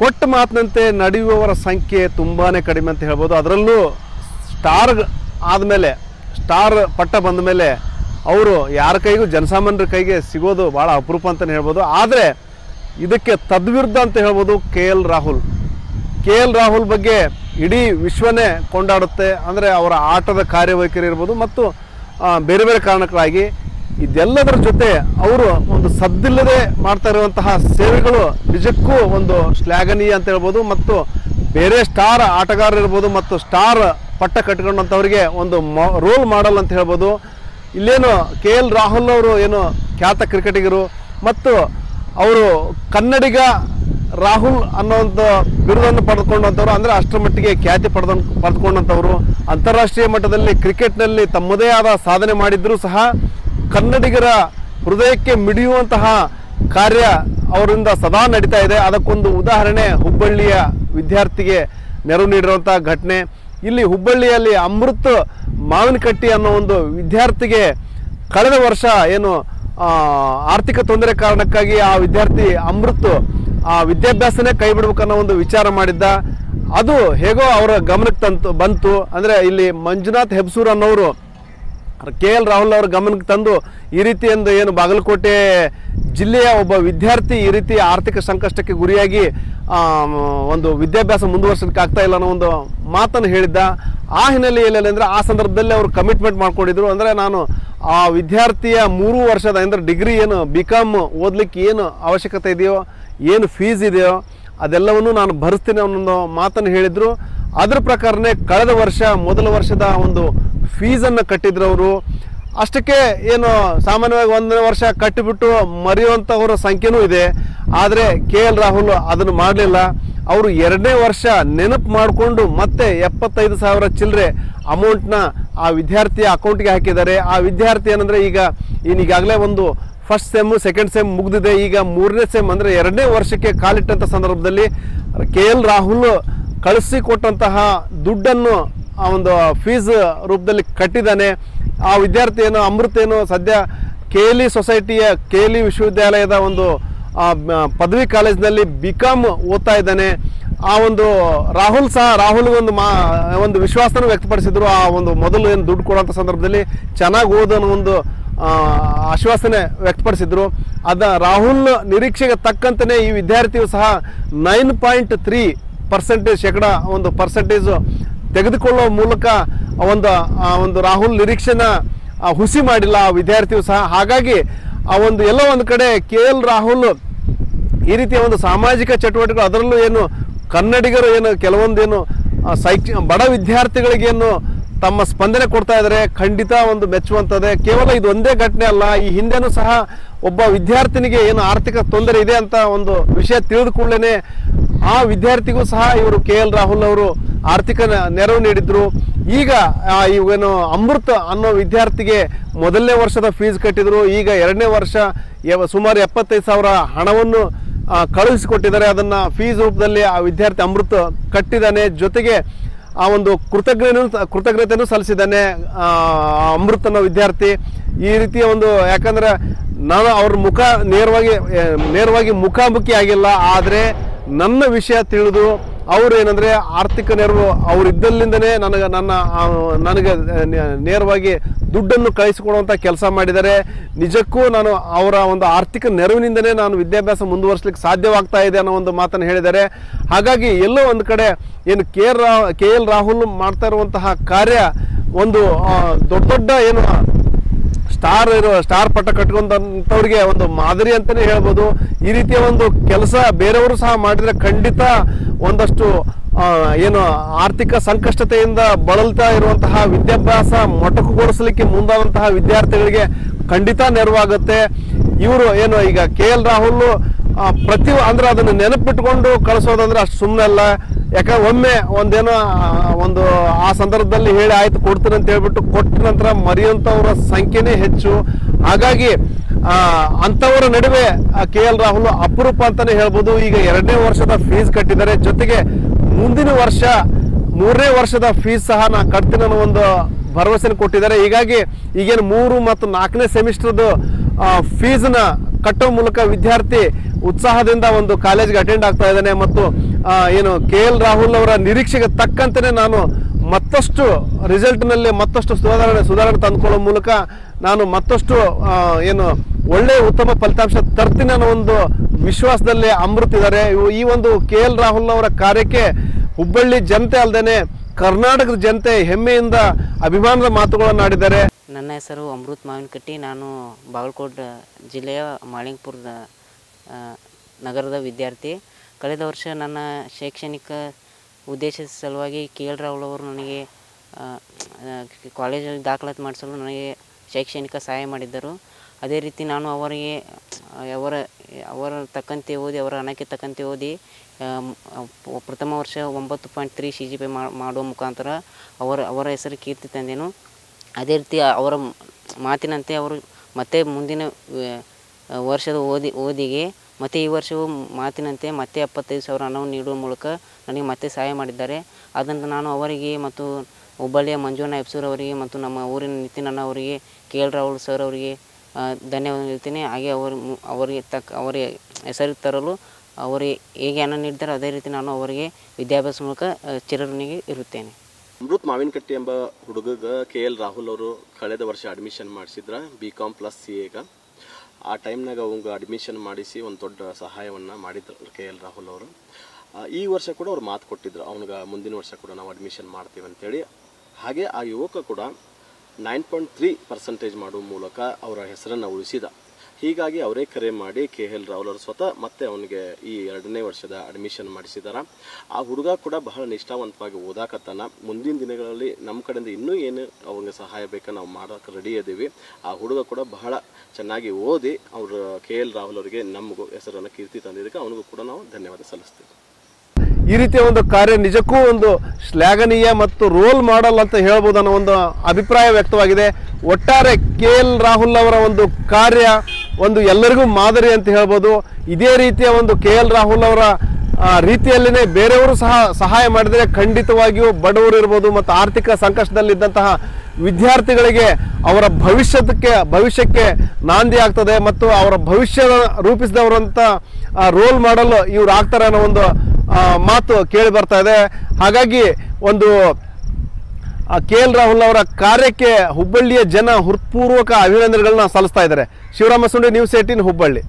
ಕೊಟ್ಟ ಮಾತಿನಂತೆ ನಡೆಯುವವರ ಸಂಖ್ಯೆ ತುಂಬಾ ಕಡಿಮೆ ಅಂತ ಹೇಳ್ಬೋದು. ಅದರಲ್ಲೂ ಸ್ಟಾರ್ ಆದಮೇಲೆ, ಸ್ಟಾರ್ ಪಟ್ಟ ಬಂದ ಮೇಲೆ ಅವರು ಯಾರ ಕೈಗೂ ಜನಸಾಮಾನ್ಯರ ಕೈಗೆ ಸಿಗೋದು ಭಾಳ ಅಪರೂಪ ಅಂತಲೇ ಹೇಳ್ಬೋದು. ಆದರೆ ಇದಕ್ಕೆ ತದ್ವಿರುದ್ಧ ಅಂತ ಹೇಳ್ಬೋದು K L Rahul. K L Rahul ಬಗ್ಗೆ ಇಡೀ ವಿಶ್ವನೇ ಕೊಂಡಾಡುತ್ತೆ. ಅಂದರೆ ಅವರ ಆಟದ ಕಾರ್ಯವೈಖರಿ ಇರ್ಬೋದು ಮತ್ತು ಬೇರೆ ಬೇರೆ ಕಾರಣಕ್ಕಾಗಿ ಇದೆಲ್ಲದರ ಜೊತೆ ಅವರು ಒಂದು ಸದ್ದಿಲ್ಲದೆ ಮಾಡ್ತಾ ಇರುವಂತಹ ಸೇವೆಗಳು ನಿಜಕ್ಕೂ ಒಂದು ಶ್ಲಾಘನೀಯ ಅಂತ ಹೇಳ್ಬೋದು ಮತ್ತು ಬೇರೆ ಸ್ಟಾರ್ ಆಟಗಾರರಿರ್ಬೋದು ಮತ್ತು ಸ್ಟಾರ್ ಪಟ್ಟ ಕಟ್ಕೊಂಡಂಥವ್ರಿಗೆ ಒಂದು ರೋಲ್ ಮಾಡಲ್ ಅಂತ ಹೇಳ್ಬೋದು. ಇಲ್ಲೇನು ಕೆ ಎಲ್ ರಾಹುಲ್ ಅವರು ಏನು ಖ್ಯಾತ ಕ್ರಿಕೆಟಿಗರು ಮತ್ತು ಅವರು ಕನ್ನಡಿಗ ರಾಹುಲ್ ಅನ್ನೋಂಥ ಬಿರುದನ್ನು ಪಡೆದುಕೊಂಡಂಥವ್ರು, ಅಂದರೆ ಅಷ್ಟರ ಮಟ್ಟಿಗೆ ಖ್ಯಾತಿ ಪಡೆದ ಪಡೆದುಕೊಂಡಂಥವ್ರು. ಅಂತಾರಾಷ್ಟ್ರೀಯ ಮಟ್ಟದಲ್ಲಿ ಕ್ರಿಕೆಟ್ನಲ್ಲಿ ತಮ್ಮದೇ ಆದ ಸಾಧನೆ ಮಾಡಿದ್ರೂ ಸಹ ಕನ್ನಡಿಗರ ಹೃದಯಕ್ಕೆ ಮಿಡಿಯುವಂತಹ ಕಾರ್ಯ ಅವರಿಂದ ಸದಾ ನಡೀತಾ ಇದೆ. ಅದಕ್ಕೊಂದು ಉದಾಹರಣೆ ಹುಬ್ಬಳ್ಳಿಯ ವಿದ್ಯಾರ್ಥಿಗೆ ನೆರವು ನೀಡಿರುವಂತಹ ಘಟನೆ. ಇಲ್ಲಿ ಹುಬ್ಬಳ್ಳಿಯಲ್ಲಿ ಅಮೃತ್ ಮಾವಿನಕಟ್ಟಿ ಅನ್ನೋ ಒಂದು ವಿದ್ಯಾರ್ಥಿಗೆ ಕಳೆದ ವರ್ಷ ಏನು ಆರ್ಥಿಕ ತೊಂದರೆ ಕಾರಣಕ್ಕಾಗಿ ಆ ವಿದ್ಯಾರ್ಥಿ ಅಮೃತ್, ಆ, ವಿದ್ಯಾಭ್ಯಾಸನೇ ಕೈ ಬಿಡ್ಬೇಕನ್ನೋ ಒಂದು ವಿಚಾರ ಮಾಡಿದ್ದ. ಅದು ಹೇಗೋ ಅವರ ಗಮನಕ್ಕೆ ತಂತು, ಬಂತು. ಅಂದರೆ ಇಲ್ಲಿ ಮಂಜುನಾಥ್ ಹೆಬ್ಸೂರ್ ಅನ್ನೋರು ಕೆ ಎಲ್ ರಾಹುಲ್ ಅವರ ಗಮನಕ್ಕೆ ತಂದು ಈ ರೀತಿ ಒಂದು ಏನು ಬಾಗಲಕೋಟೆ ಜಿಲ್ಲೆಯ ಒಬ್ಬ ವಿದ್ಯಾರ್ಥಿ ಈ ರೀತಿ ಆರ್ಥಿಕ ಸಂಕಷ್ಟಕ್ಕೆ ಗುರಿಯಾಗಿ ಒಂದು ವಿದ್ಯಾಭ್ಯಾಸ ಮುಂದುವರ್ಸೋದಕ್ಕೆ ಆಗ್ತಾ ಇಲ್ಲ ಅನ್ನೋ ಒಂದು ಮಾತನ್ನು ಹೇಳಿದ್ದ. ಆ ಹಿನ್ನೆಲೆಯಲ್ಲಿ ಅಂದರೆ ಆ ಸಂದರ್ಭದಲ್ಲಿ ಅವರು ಕಮಿಟ್ಮೆಂಟ್ ಮಾಡ್ಕೊಂಡಿದ್ರು. ಅಂದರೆ ನಾನು ಆ ವಿದ್ಯಾರ್ಥಿಯ ಮೂರು ವರ್ಷದ, ಅಂದರೆ ಡಿಗ್ರಿ ಏನು ಬಿ ಕಾಮ್ ಓದಲಿಕ್ಕೆ ಏನು ಅವಶ್ಯಕತೆ ಇದೆಯೋ, ಏನು ಫೀಸ್ ಇದೆಯೋ, ಅದೆಲ್ಲವನ್ನು ನಾನು ಭರಿಸ್ತೀನಿ ಅನ್ನೋ ಮಾತನ್ನು ಹೇಳಿದರು. ಅದರ ಪ್ರಕಾರನೇ ಕಳೆದ ವರ್ಷ, ಮೊದಲ ವರ್ಷದ ಒಂದು ಫೀಸನ್ನು ಕಟ್ಟಿದ್ರು ಅವರು ಅಷ್ಟಕ್ಕೆ ಏನು ಸಾಮಾನ್ಯವಾಗಿ ಒಂದನೇ ವರ್ಷ ಕಟ್ಟಿಬಿಟ್ಟು ಮರೆಯುವಂಥವರ ಸಂಖ್ಯೆನೂ ಇದೆ. ಆದರೆ ಕೆ ಎಲ್ ರಾಹುಲ್ ಅದನ್ನು ಮಾಡಲಿಲ್ಲ. ಅವರು ಎರಡನೇ ವರ್ಷ ನೆನಪು ಮಾಡಿಕೊಂಡು ಮತ್ತೆ ಎಪ್ಪತ್ತೈದು ಸಾವಿರ ಚಿಲ್ಲರೆ ಅಮೌಂಟ್ನ ಆ ವಿದ್ಯಾರ್ಥಿಯ ಅಕೌಂಟ್ಗೆ ಹಾಕಿದ್ದಾರೆ. ಆ ವಿದ್ಯಾರ್ಥಿ ಏನಂದರೆ ಈಗ ಈಗಾಗಲೇ ಒಂದು ಫಸ್ಟ್ ಸೆಮ್ ಸೆಕೆಂಡ್ ಸೆಮ್ ಮುಗಿದಿದೆ. ಈಗ ಮೂರನೇ ಸೆಮ್ ಅಂದರೆ ಎರಡನೇ ವರ್ಷಕ್ಕೆ ಕಾಲಿಟ್ಟಂಥ ಸಂದರ್ಭದಲ್ಲಿ ಕೆ ಎಲ್ ರಾಹುಲ್ ಕಳಿಸಿಕೊಟ್ಟಂತಹ ದುಡ್ಡನ್ನು ಆ ಒಂದು ಫೀಸ್ ರೂಪದಲ್ಲಿ ಕಟ್ಟಿದ್ದಾನೆ. ಆ ವಿದ್ಯಾರ್ಥಿ ಏನು ಅಮೃತ ಏನು ಸದ್ಯ ಕೇಲಿ ಸೊಸೈಟಿಯ, ಕೇಲಿ ವಿಶ್ವವಿದ್ಯಾಲಯದ ಒಂದು ಪದವಿ ಕಾಲೇಜಿನಲ್ಲಿ ಬಿ ಕಾಮ್ ಓದ್ತಾ ಇದ್ದಾನೆ. ಆ ಒಂದು ರಾಹುಲ್ ಸಹ ರಾಹುಲ್ ಒಂದು ಮಾ, ಒಂದು ವಿಶ್ವಾಸನ ವ್ಯಕ್ತಪಡಿಸಿದ್ರು. ಆ ಒಂದು ಮೊದಲು ಏನು ದುಡ್ಡು ಕೊಡೋಂಥ ಸಂದರ್ಭದಲ್ಲಿ ಚೆನ್ನಾಗಿ ಓದೋ ಒಂದು ಆಶ್ವಾಸನೆ ವ್ಯಕ್ತಪಡಿಸಿದ್ರು. ಅದ ರಾಹುಲ್ ನಿರೀಕ್ಷೆಗೆ ತಕ್ಕಂತನೇ ಈ ವಿದ್ಯಾರ್ಥಿಯು ಸಹ ನೈನ್ ಪಾಯಿಂಟ್ ತ್ರೀ ಪರ್ಸೆಂಟೇಜ್ ಶೇಕಡ, ಒಂದು ಪರ್ಸೆಂಟೇಜ್ ತೆಗೆದುಕೊಳ್ಳುವ ಮೂಲಕ ಒಂದು, ಆ ಒಂದು ರಾಹುಲ್ ನಿರೀಕ್ಷೆನ ಹುಸಿ ಮಾಡಿಲ್ಲ ಆ ವಿದ್ಯಾರ್ಥಿಯು ಸಹ. ಹಾಗಾಗಿ ಆ ಒಂದು ಎಲ್ಲೋ ಒಂದು ಕಡೆ ಕೆ ಎಲ್ ರಾಹುಲ್ ಈ ರೀತಿಯ ಒಂದು ಸಾಮಾಜಿಕ ಚಟುವಟಿಕೆಗಳು, ಅದರಲ್ಲೂ ಏನು ಕನ್ನಡಿಗರು ಏನು ಕೆಲವೊಂದೇನು ಸೈಕ್, ಬಡ ವಿದ್ಯಾರ್ಥಿಗಳಿಗೇನು ತಮ್ಮ ಸ್ಪಂದನೆ ಕೊಡ್ತಾ ಇದ್ದಾರೆ, ಖಂಡಿತ ಒಂದು ಮೆಚ್ಚುವಂಥದ್ದೇ. ಕೇವಲ ಇದು ಒಂದೇ ಘಟನೆ ಅಲ್ಲ, ಈ ಹಿಂದೆನೂ ಸಹ ಒಬ್ಬ ವಿದ್ಯಾರ್ಥಿನಿಗೆ ಏನು ಆರ್ಥಿಕ ತೊಂದರೆ ಇದೆ ಅಂತ ಒಂದು ವಿಷಯ ತಿಳಿದ ಕೂಡಲೇ ಆ ವಿದ್ಯಾರ್ಥಿಗೂ ಸಹ ಇವರು ಕೆ ಎಲ್ ರಾಹುಲ್ ಅವರು ಆರ್ಥಿಕ ನೆರವು ನೀಡಿದ್ರು. ಈಗ ಇವೇನು ಅಮೃತ ಅನ್ನೋ ವಿದ್ಯಾರ್ಥಿಗೆ ಮೊದಲನೇ ವರ್ಷದ ಫೀಸ್ ಕಟ್ಟಿದ್ರು, ಈಗ ಎರಡನೇ ವರ್ಷ ಸುಮಾರು ಎಪ್ಪತ್ತೈದು ಸಾವಿರ ಹಣವನ್ನು ಕಳುಹಿಸಿಕೊಟ್ಟಿದ್ದಾರೆ. ಅದನ್ನ ಫೀಸ್ ರೂಪದಲ್ಲಿ ಆ ವಿದ್ಯಾರ್ಥಿ ಅಮೃತ ಕಟ್ಟಿದ್ದಾನೆ. ಜೊತೆಗೆ ಆ ಒಂದು ಕೃತಜ್ಞನು ಕೃತಜ್ಞತೆಯನ್ನು ಸಲ್ಲಿಸಿದ್ದಾನೆ ಅಮೃತನ ವಿದ್ಯಾರ್ಥಿ. ಈ ರೀತಿಯ ಒಂದು, ಯಾಕಂದ್ರೆ ನಾನು ಅವ್ರ ಮುಖ ನೇರವಾಗಿ ನೇರವಾಗಿ ಮುಖಾಮುಖಿ ಆಗಿಲ್ಲ, ಆದರೆ ನನ್ನ ವಿಷಯ ತಿಳಿದು ಅವರು ಏನಂದ್ರೆ ಆರ್ಥಿಕ ನೆರವು ಅವರಿದ್ದಲ್ಲಿಂದನೇ ನನಗೆ ನನ್ನ ನನಗೆ ನೇರವಾಗಿ ದುಡ್ಡನ್ನು ಕಳಿಸಿಕೊಡುವಂಥ ಕೆಲಸ ಮಾಡಿದ್ದಾರೆ. ನಿಜಕ್ಕೂ ನಾನು ಅವರ ಒಂದು ಆರ್ಥಿಕ ನೆರವಿನಿಂದನೇ ನಾನು ವಿದ್ಯಾಭ್ಯಾಸ ಮುಂದುವರಿಸಲಿಕ್ಕೆ ಸಾಧ್ಯವಾಗ್ತಾ ಇದೆ ಅನ್ನೋ ಒಂದು ಮಾತನ್ನು ಹೇಳಿದ್ದಾರೆ. ಹಾಗಾಗಿ ಎಲ್ಲೋ ಒಂದು ಕಡೆ ಏನು ಕೆ ಎಲ್ ರಾ, ಕೆ ಎಲ್ ರಾಹುಲ್ ಮಾಡ್ತಾ ಇರುವಂತಹ ಕಾರ್ಯ ಒಂದು ದೊಡ್ಡ ದೊಡ್ಡ ಏನು ಸ್ಟಾರ್ ಇರೋ, ಸ್ಟಾರ್ ಪಟ್ಟ ಕಟ್ಕೊಂಡಂಥವ್ರಿಗೆ ಒಂದು ಮಾದರಿ ಅಂತಲೇ ಹೇಳ್ಬೋದು. ಈ ರೀತಿಯ ಒಂದು ಕೆಲಸ ಬೇರೆಯವರು ಸಹ ಮಾಡಿದರೆ ಖಂಡಿತ ಒಂದಷ್ಟು ಏನು ಆರ್ಥಿಕ ಸಂಕಷ್ಟತೆಯಿಂದ ಬಳಲ್ತಾ ಇರುವಂತಹ ವಿದ್ಯಾಭ್ಯಾಸ ಮೊಟಕುಗೊಳಿಸಲಿಕ್ಕೆ ಮುಂದಾದಂತಹ ವಿದ್ಯಾರ್ಥಿಗಳಿಗೆ ಖಂಡಿತ ನೆರವಾಗುತ್ತೆ. ಇವರು ಏನು ಈಗ ಕೆ ಎಲ್ ರಾಹುಲ್ ಪ್ರತಿ ಅಂದ್ರೆ ಅದನ್ನು ನೆನಪಿಟ್ಕೊಂಡು ಕಳಿಸೋದಂದ್ರೆ ಅಷ್ಟು ಸುಮ್ಮನೆ ಅಲ್ಲ ಯಾಕಂದ್ರೆ ಒಮ್ಮೆ ಒಂದೇನೋ ಒಂದು, ಆ ಸಂದರ್ಭದಲ್ಲಿ ಹೇಳಿ ಆಯ್ತು ಕೊಡ್ತೀನಿ ಅಂತ ಹೇಳ್ಬಿಟ್ಟು ಕೊಟ್ಟ ನಂತರ ಮರೆಯುವಂಥವ್ರ ಸಂಖ್ಯೆನೇ ಹೆಚ್ಚು. ಹಾಗಾಗಿ ಅಂಥವರ ನಡುವೆ ಕೆ ಎಲ್ ರಾಹುಲ್ ಅಪರೂಪ ಅಂತಾನೆ ಹೇಳ್ಬೋದು. ಈಗ ಎರಡನೇ ವರ್ಷದ ಫೀಸ್ ಕಟ್ಟಿದ್ದಾರೆ. ಜೊತೆಗೆ ಮುಂದಿನ ವರ್ಷ, ಮೂರನೇ ವರ್ಷದ ಫೀಸ್ ಸಹ ನಾ ಕಟ್ತೀನಿ ಅನ್ನೋ ಒಂದು ಭರವಸೆನ ಕೊಟ್ಟಿದ್ದಾರೆ. ಹೀಗಾಗಿ ಈಗೇನು ಮೂರು ಮತ್ತು ನಾಲ್ಕನೇ ಸೆಮಿಸ್ಟರ್ದು ಫೀಸ್ನ ಕಟ್ಟೋ ಮೂಲಕ ವಿದ್ಯಾರ್ಥಿ ಉತ್ಸಾಹದಿಂದ ಒಂದು ಕಾಲೇಜ್ಗೆ ಅಟೆಂಡ್ ಆಗ್ತಾ ಇದ್ದಾನೆ ಮತ್ತು ಏನು ಕೆ ಎಲ್ ರಾಹುಲ್ ಅವರ ನಿರೀಕ್ಷೆಗೆ ತಕ್ಕಂತೆಯೇ ನಾನು ಮತ್ತಷ್ಟು ರಿಸಲ್ಟ್ನಲ್ಲಿ ಮತ್ತಷ್ಟು ಸುಧಾರಣೆ ಸುಧಾರಣೆ ತಂದುಕೊಳ್ಳೋ ಮೂಲಕ ನಾನು ಮತ್ತಷ್ಟು ಏನು ಒಳ್ಳೆ ಉತ್ತಮ ಫಲಿತಾಂಶ ತರ್ತೀನಿ ಅನ್ನೋ ಒಂದು ವಿಶ್ವಾಸದಲ್ಲಿ ಅಮೃತಿದ್ದಾರೆ ಈ ಒಂದು ಕೆ ಎಲ್ ರಾಹುಲ್ ಅವರ ಕಾರ್ಯಕ್ಕೆ ಹುಬ್ಬಳ್ಳಿ ಜನತೆ ಅಲ್ಲದೆ ಕರ್ನಾಟಕದ ಜನತೆ ಹೆಮ್ಮೆಯಿಂದ ಅಭಿಮಾನದ ಮಾತುಗಳನ್ನು ಆಡಿದ್ದಾರೆ. ನನ್ನ ಹೆಸರು ಅಮೃತ್ ಮಾವಿನಕಟ್ಟಿ. ನಾನು ಬಾಗಲಕೋಟೆ ಜಿಲ್ಲೆಯ ಮಾಳಿಂಗ್ಪುರದ ನಗರದ ವಿದ್ಯಾರ್ಥಿ. ಕಳೆದ ವರ್ಷ ನನ್ನ ಶೈಕ್ಷಣಿಕ ಉದ್ದೇಶದ ಸಲುವಾಗಿ ಕೆ ಎಲ್ ರಾಹುಲ್ ಅವರು ನನಗೆ ಕಾಲೇಜಲ್ಲಿ ದಾಖಲಾತಿ ಮಾಡಿಸಲು ನನಗೆ ಶೈಕ್ಷಣಿಕ ಸಹಾಯ ಮಾಡಿದ್ದರು. ಅದೇ ರೀತಿ ನಾನು ಅವರಿಗೆ ಅವರ ಅವರ ತಕ್ಕಂತೆ ಓದಿ, ಅವರ ಹಣಕ್ಕೆ ತಕ್ಕಂತೆ ಓದಿ ಪ್ರಥಮ ವರ್ಷ ಒಂಬತ್ತು point three C G P ಮಾಡುವ ಮುಖಾಂತರ ಅವರ ಅವರ ಹೆಸರು ಕೀರ್ತಿ ತಂದೆನು. ಅದೇ ರೀತಿ ಅವರ ಮಾತಿನಂತೆ ಅವರು ಮತ್ತೆ ಮುಂದಿನ ವರ್ಷದ ಓದಿ, ಓದಿಗೆ ಮತ್ತು ಈ ವರ್ಷವೂ ಮಾತಿನಂತೆ ಮತ್ತೆ ಎಪ್ಪತ್ತೈದು ಸಾವಿರ ಹಣವನ್ನು ನೀಡುವ ಮೂಲಕ ನನಗೆ ಮತ್ತೆ ಸಹಾಯ ಮಾಡಿದ್ದಾರೆ. ಅದನ್ನು ನಾನು ಅವರಿಗೆ ಮತ್ತು ಹುಬ್ಬಳ್ಳಿಯ ಮಂಜುನಾ ಎಪ್ಸೂರ್ ಅವರಿಗೆ ಮತ್ತು ನಮ್ಮ ಊರಿನ ನಿತಿನ್ ಅಣ್ಣ ಅವರಿಗೆ ಕೆ ಎಲ್ ರಾಹುಲ್ ಸರ್ ಅವರಿಗೆ ಧನ್ಯವಾದ ಹೇಳ್ತೀನಿ. ಹಾಗೆ ಅವರು ಅವರಿಗೆ ತಕ್ಕ, ಅವರಿಗೆ ಹೆಸರಿಗೆ ತರಲು ಅವರಿಗೆ ಹೇಗೆ ಹಣ ನೀಡ್ತಾರೆ ಅದೇ ರೀತಿ ನಾನು ಅವರಿಗೆ ವಿದ್ಯಾಭ್ಯಾಸ ಮೂಲಕ ಚಿರಋಣಿಗೆ ಇರುತ್ತೇನೆ. ಅಮೃತ್ ಮಾವಿನಕಟ್ಟಿ ಎಂಬ ಹುಡುಗಗ ಕೆ ಎಲ್ ರಾಹುಲ್ ಅವರು ಕಳೆದ ವರ್ಷ ಅಡ್ಮಿಷನ್ ಮಾಡಿಸಿದ್ರ ಬಿ ಕಾಮ್ ಪ್ಲಸ್ ಸಿ ಎಗ ಆ ಟೈಮ್ನಾಗ ಅವಂಗ ಅಡ್ಮಿಷನ್ ಮಾಡಿಸಿ ಒಂದು ದೊಡ್ಡ ಸಹಾಯವನ್ನು ಮಾಡಿದ್ರು ಕೆ ಎಲ್ ರಾಹುಲ್ ಅವರು. ಈ ವರ್ಷ ಕೂಡ ಅವ್ರು ಮಾತು ಕೊಟ್ಟಿದ್ರು. ಅವನಿಗೆ ಮುಂದಿನ ವರ್ಷ ಕೂಡ ನಾವು ಅಡ್ಮಿಷನ್ ಮಾಡ್ತೀವಿ ಅಂತೇಳಿ ಹಾಗೆ ಆ ಯುವಕ ಕೂಡ ನೈನ್ ಪಾಯಿಂಟ್ ತ್ರೀ ಪರ್ಸೆಂಟೇಜ್ ಮಾಡುವ ಮೂಲಕ ಅವರ ಹೆಸರನ್ನು ಉಳಿಸಿದ. ಹೀಗಾಗಿ ಅವರೇ ಕರೆ ಮಾಡಿ ಕೆ ಎಲ್ ರಾಹುಲ್ ಅವರು ಸ್ವತಃ ಮತ್ತೆ ಅವನಿಗೆ ಈ ಎರಡನೇ ವರ್ಷದ ಅಡ್ಮಿಷನ್ ಮಾಡಿಸಿದಾರ. ಆ ಹುಡುಗ ಕೂಡ ಬಹಳ ನಿಷ್ಠಾವಂತವಾಗಿ ಓದಾಕತ್ತಾನ. ಮುಂದಿನ ದಿನಗಳಲ್ಲಿ ನಮ್ಮ ಕಡೆಯಿಂದ ಇನ್ನೂ ಏನು ಅವನಿಗೆ ಸಹಾಯ ಬೇಕಾ ನಾವು ಮಾಡೋಕೆ ರೆಡಿ ಇದ್ದೀವಿ ಆ ಹುಡುಗ ಕೂಡ ಬಹಳ ಚೆನ್ನಾಗಿ ಓದಿ ಅವರು ಕೆ ಎಲ್ ರಾಹುಲ್ ಅವರಿಗೆ ನಮಗೂ ಹೆಸರನ್ನು ಕೀರ್ತಿ ತಂದಿದ್ದಕ್ಕೆ ಅವನಿಗೂ ಕೂಡ ನಾವು ಧನ್ಯವಾದ ಸಲ್ಲಿಸ್ತೀವಿ. ಈ ರೀತಿಯ ಒಂದು ಕಾರ್ಯ ನಿಜಕ್ಕೂ ಒಂದು ಶ್ಲಾಘನೀಯ ಮತ್ತು ರೋಲ್ ಮಾಡಲ್ ಅಂತ ಹೇಳ್ಬೋದು ಅನ್ನೋ ಒಂದು ಅಭಿಪ್ರಾಯ ವ್ಯಕ್ತವಾಗಿದೆ. ಒಟ್ಟಾರೆ ಕೆ ಎಲ್ ರಾಹುಲ್ ಅವರ ಒಂದು ಕಾರ್ಯ ಒಂದು ಎಲ್ಲರಿಗೂ ಮಾದರಿ ಅಂತ ಹೇಳ್ಬೋದು. ಇದೇ ರೀತಿಯ ಒಂದು ಕೆ ಎಲ್ ರಾಹುಲ್ ಅವರ ರೀತಿಯಲ್ಲಿನೇ ಬೇರೆಯವರು ಸಹ ಸಹಾಯ ಮಾಡಿದರೆ ಖಂಡಿತವಾಗಿಯೂ ಬಡವರು ಇರ್ಬೋದು ಮತ್ತು ಆರ್ಥಿಕ ಸಂಕಷ್ಟದಲ್ಲಿದ್ದಂತಹ ವಿದ್ಯಾರ್ಥಿಗಳಿಗೆ ಅವರ ಭವಿಷ್ಯಕ್ಕೆ ಭವಿಷ್ಯಕ್ಕೆ ನಾಂದಿ ಆಗ್ತದೆ ಮತ್ತು ಅವರ ಭವಿಷ್ಯ ರೂಪಿಸಿದವರಂತ ರೋಲ್ ಮಾಡಲು ಇವ್ರು ಆಗ್ತಾರೆ ಅನ್ನೋ ಒಂದು ಮಾತು ಕೇಳಿ ಬರ್ತಾ ಇದೆ. ಹಾಗಾಗಿ ಒಂದು ಕೆ ಎಲ್ ರಾಹುಲ್ ಅವರ ಕಾರ್ಯಕ್ಕೆ ಹುಬ್ಬಳ್ಳಿಯ ಜನ ಹೃತ್ಪೂರ್ವಕ ಅಭಿನಂದನೆಗಳನ್ನ ಸಲ್ಲಿಸ್ತಾ ಇದ್ದಾರೆ. Shivarama Sundi news eighteen Hubballi